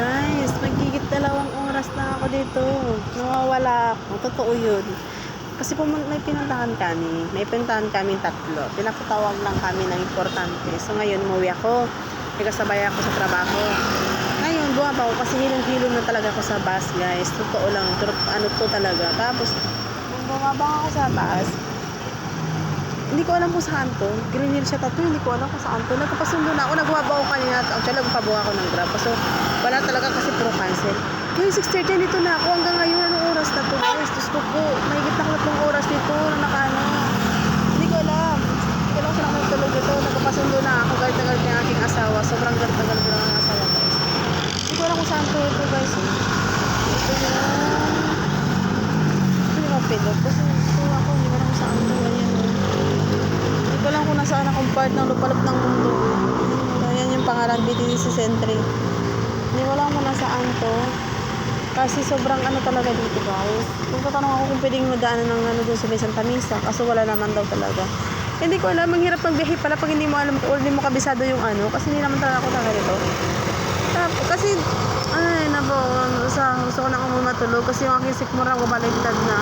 guys. Magigit dalawang oras na ako dito. Nawawala ako. Totoo yun. Kasi pumun- may pinuntahan kami. May pinuntahan kami tatlo. Pinapatawag lang kami ng importante. So ngayon, umuwi ako. May kasabay ako sa trabaho. Ngayon, bumaba ako kasi hilong-hilong na talaga ako sa bus, guys. Totoo lang. Ano to talaga. Tapos, nung bumaba ako sa bus, hindi ko alam kung saan to. Green Hill siya tattoo, hindi ko alam kung saan to. Nagpapasundo na ako, nagwaba ako kanina. Actually, nagpabuha ako ng grab. So, wala talaga kasi puro cancel. Kaya 6.30, dito na ako. Hanggang ngayon, anong oras na to, guys? Diyos ko po, mahigit na tatlong oras dito na nakaano. Hindi ko alam. Hindi ko alam kung saan nagtulog dito. Nagpapasundo na ako. Galit na galit yung aking asawa. Sobrang galit na galit ng asawa, guys. Hindi ko alam kung saan to ito, guys. eh. Ito yung... Kasi ito ako, hindi ko alam kung saan to. Ayan, oh. Hindi ko alam kung nasaan akong part ng lupalop ng mundo. Ayan yung pangalan, BTC Sentry. Hindi ko alam kung nasaan to. Kasi sobrang ano talaga dito guys. Kung tatanong ako kung pwedeng magdaanan ng ano dun sa may Santa Misa. Kaso wala naman daw talaga. Hindi ko alam, ang hirap magbiyahe pala pag hindi mo alam o hindi mo kabisado yung ano. Kasi hindi naman talaga ako rito. Tapos, kasi, ay, nabo, sa, gusto ko na umuwi matulog kasi yung aking sikmura gumaligtad na.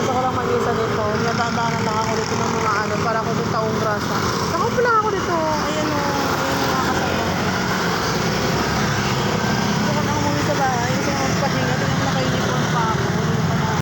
Gusto ko lang mag-isa dito. Nadadaanan lang ako dito ng mga ano, para ako dito taong grasa.